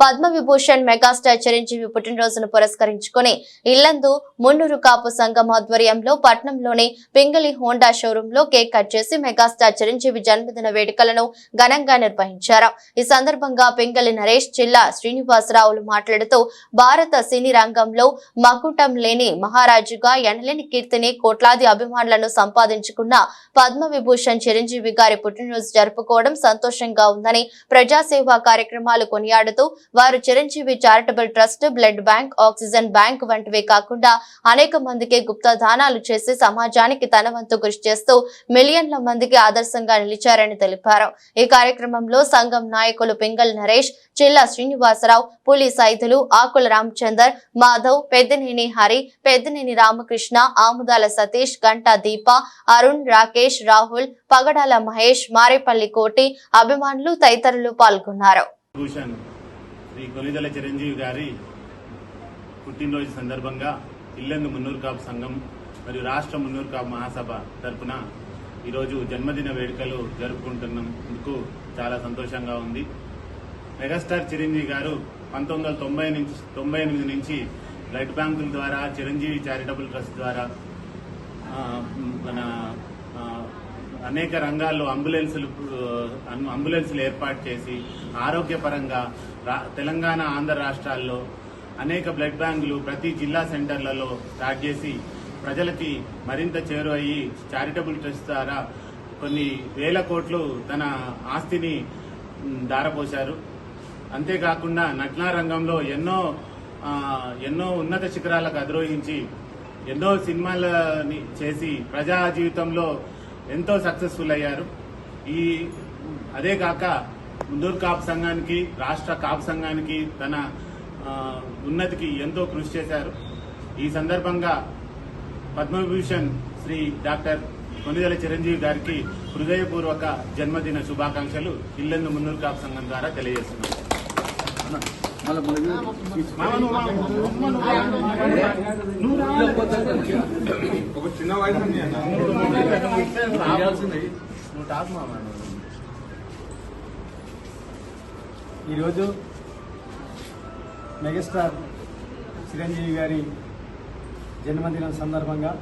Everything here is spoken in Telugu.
పద్మ విభూషణ్ మెగాస్టార్ చిరంజీవి పుట్టినరోజును పురస్కరించుకుని ఇల్లందు మున్నూరు కాపు సంఘం ఆధ్వర్యంలో పట్నంలోని పింగళి హోండా షోరూమ్లో కేక్ కట్ చేసి మెగాస్టార్ చిరంజీవి జన్మదిన వేడుకలను ఘనంగా నిర్వహించారు. ఈ సందర్భంగా పింగళి నరేష్ జిల్లా శ్రీనివాసరావులు మాట్లాడుతూ భారత సినీ రంగంలో మకుటం లేని మహారాజుగా ఎనలేని కీర్తిని కోట్లాది అభిమానులను సంపాదించుకున్న పద్మవిభూషణ్ చిరంజీవి గారి పుట్టినరోజు జరుపుకోవడం సంతోషంగా ఉందని ప్రజాసేవా కార్యక్రమాలు కొనియాడుతూ వారు Chiranjeevi charitable trust blood bank oxygen bank వంటివే కాకుండా అనేక మందికి గుప్త దానాలు చేసి సమాజానికి తన వంతు కృషి చేస్తూ మిలియన్ల మందికి ఆదర్శంగా నిలిచారని తెలిపారు. ఈ కార్యక్రమంలో సంఘం నాయకులు పింగల్ నరేష్ చిల్లా శ్రీనివాసరావు పులి సైదులు ఆకుల రామచందర్ మాధవ్ పెద్దనేని హరి పెద్దనేని రామకృష్ణ ఆముదాల సతీష్ గంటా దీప అరుణ్ రాకేష్ రాహుల్ పగడాల మహేష్ మారేపల్లి కోటి అభిమానులు తదితరులు పాల్గొన్నారు. శ్రీ కొనిదల చిరంజీవి గారి పుట్టినరోజు సందర్భంగా ఇల్లెందు మున్నూరు కాపు సంఘం మరియు రాష్ట్ర మున్నూరు కాపు మహాసభ తరపున ఈరోజు జన్మదిన వేడుకలు జరుపుకుంటున్నందుకు చాలా సంతోషంగా ఉంది. మెగాస్టార్ చిరంజీవి గారు పంతొమ్మిది వందల తొంభై నుంచి తొంభై ఎనిమిది నుంచి బ్లడ్ బ్యాంకుల ద్వారా చిరంజీవి చారిటబుల్ ట్రస్ట్ ద్వారా మన అనేక రంగాల్లో అంబులెన్సులు అంబులెన్సులు ఏర్పాటు చేసి ఆరోగ్యపరంగా తెలంగాణ ఆంధ్ర రాష్ట్రాల్లో అనేక బ్లడ్ బ్యాంకులు ప్రతి జిల్లా సెంటర్లలో స్టార్ట్ చేసి ప్రజలకి మరింత చేరువయ్యి చారిటబుల్ ట్రస్ట్ ద్వారా కొన్ని వేల కోట్లు తన ఆస్తిని దారపోశారు అంతేకాకుండా నటనా రంగంలో ఎన్నో ఎన్నో ఉన్నత శిఖరాలకు అధిరోహించి ఎన్నో సినిమాలని చేసి ప్రజా జీవితంలో ఎంతో సక్సెస్ఫుల్ అయ్యారు. ఈ అదే కాక ముందూరు కాపు సంఘానికి రాష్ట్ర కాపు సంఘానికి తన ఉన్నతికి ఎంతో కృషి చేశారు ఈ సందర్భంగా పద్మవిభూషణ్ శ్రీ డాక్టర్ కొనిదెల చిరంజీవి గారికి హృదయపూర్వక జన్మదిన శుభాకాంక్షలు ఇల్లెందు మున్నూరు కాపు సంఘం ద్వారా తెలియజేస్తున్నాను మామ, నువ్వు మామ, అమ్మ, నువ్వు మామ. నువ్వు రా. ఒక చిన్న వయసు. నువ్వు ఈరోజు మెగాస్టార్ చిరంజీవి గారి జన్మదినం సందర్భంగా